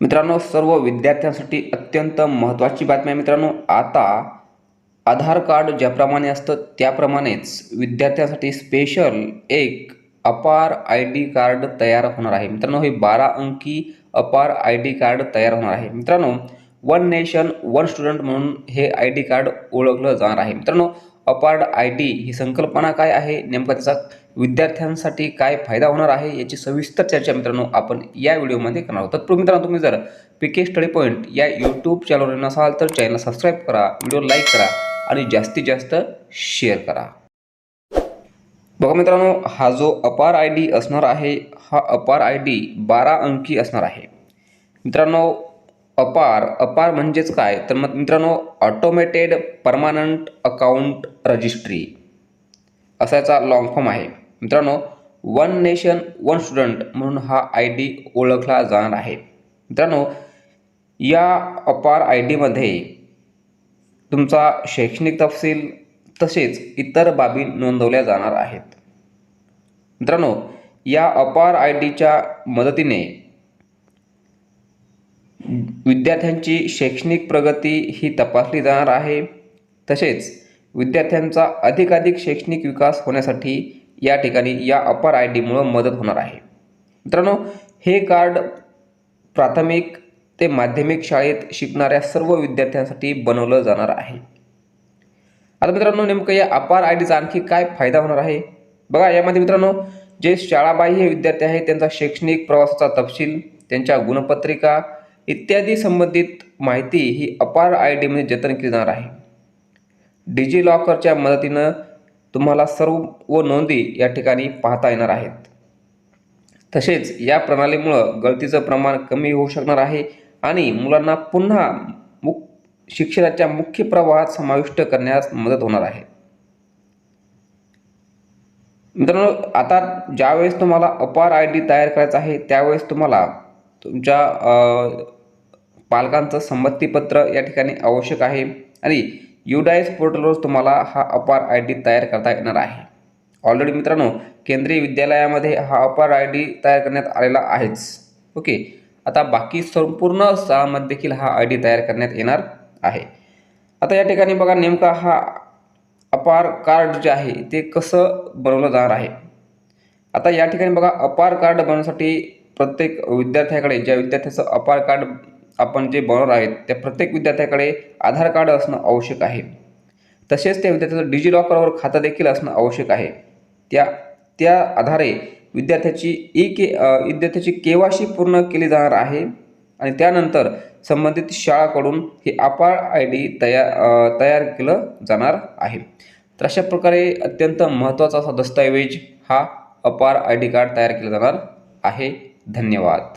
मित्रांनो सर्व विद्यार्थ्यांसाठी अत्यंत महत्त्वाची बातमी आहे मित्रांनो. आता आधार कार्ड ज्याप्रमाणे असतं त्याप्रमाणेच विद्यार्थ्यांसाठी स्पेशल एक अपार आय डी कार्ड तयार होणार आहे. मित्रांनो हे बारा अंकी अपार आय डी कार्ड तयार होणार आहे. मित्रांनो वन नेशन वन स्टुडंट म्हणून हे आय डी कार्ड ओळखलं जाणार आहे. मित्रांनो अपार्ड आय डी ही संकल्पना काय आहे? नेमका त्याचा विद्यार्थ्यांसाठी काय फायदा होणार आहे याची सविस्तर चर्चा मित्रांनो आपण या व्हिडिओमध्ये करणार आहोत. तत्पूर्वी मित्रांनो तुम्ही जर पी के स्टडी पॉईंट या यूट्यूब चॅनलवर नसाल तर चॅनलला सबस्क्राईब करा व्हिडिओ लाईक करा आणि जास्तीत जास्त शेअर करा. बघा मित्रांनो हा जो अपार आय डी असणार आहे हा अपार आय डी बारा अंकी असणार आहे. मित्रांनो अपार अपार म्हणजेच काय? तर मग मित्रांनो ऑटोमेटेड परमानंट अकाउंट रजिस्ट्री असायचा लॉंग फॉर्म आहे. मित्रांनो वन नेशन वन स्टुडंट म्हणून हा आय डी ओळखला जाणार आहे. मित्रांनो या अपार आय डीमध्ये तुमचा शैक्षणिक तपशील तसेच इतर बाबी नोंदवल्या जाणार आहेत. मित्रांनो या अपार आय डीच्या मदतीने विद्यार्थ्यांची शैक्षणिक प्रगती ही तपासली जाणार आहे. तसेच विद्यार्थ्यांचा अधिकाधिक शैक्षणिक विकास होण्यासाठी या ठिकाणी या अपार आय डीमुळं मदत होणार आहे. मित्रांनो हे कार्ड प्राथमिक ते माध्यमिक शाळेत शिकणाऱ्या सर्व विद्यार्थ्यांसाठी बनवलं जाणार आहे. आता मित्रांनो नेमकं या अपार आय डीचा आणखी काय फायदा होणार आहे? बघा यामध्ये मित्रांनो जे शाळाबाह्य विद्यार्थी आहेत त्यांचा शैक्षणिक प्रवासाचा तपशील त्यांच्या गुणपत्रिका इत्यादी संबंधित माहिती ही अपार आय डीमध्ये जतन केली जाणार आहे. डिजी लॉकरच्या मदतीनं तुम्हाला सर्व व नोंदी या ठिकाणी पाहता येणार आहेत. तसेच या प्रणालीमुळं गळतीचं प्रमाण कमी होऊ शकणार आहे आणि मुलांना पुन्हा मुक शिक्षणाच्या मुख्य प्रवाहात समाविष्ट करण्यास मदत होणार आहे. मित्रांनो आता ज्यावेळेस तुम्हाला अपार आय डी तयार करायचा आहे त्यावेळेस तुम्हाला तुमच्या पालकांचं संमतीपत्र या ठिकाणी आवश्यक आहे आणि युडायस पोर्टलवर तुम्हाला हा अपार आय डी तयार करता येणार आहे. ऑलरेडी मित्रांनो केंद्रीय विद्यालयामध्ये हा अपार आय डी तयार करण्यात आलेला आहेच. ओके आता बाकी संपूर्ण शाळांमध्ये देखील हा आय डी तयार करण्यात येणार आहे. आता या ठिकाणी बघा नेमका हा अपार कार्ड जे आहे ते कसं बनवलं जाणार आहे? आता या ठिकाणी बघा अपार कार्ड बनवण्यासाठी प्रत्येक विद्यार्थ्याकडे ज्या विद्यार्थ्याचं अपार कार्ड आपण जे बनवणार आहेत त्या प्रत्येक विद्यार्थ्याकडे आधार कार्ड असणं आवश्यक आहे. तसेच त्या विद्यार्थ्याचं डिजी लॉकरवर खातं देखील असणं आवश्यक आहे. त्या त्या आधारे विद्यार्थ्याची ई के विद्यार्थ्याची केवाशी पूर्ण केली जाणार आहे आणि त्यानंतर संबंधित शाळाकडून हे अपार आय डी तयार तयार केलं जाणार आहे. तर अशा प्रकारे अत्यंत महत्त्वाचा असा दस्तऐवज हा अपार आय डी कार्ड तयार केला जाणार आहे. धन्यवाद.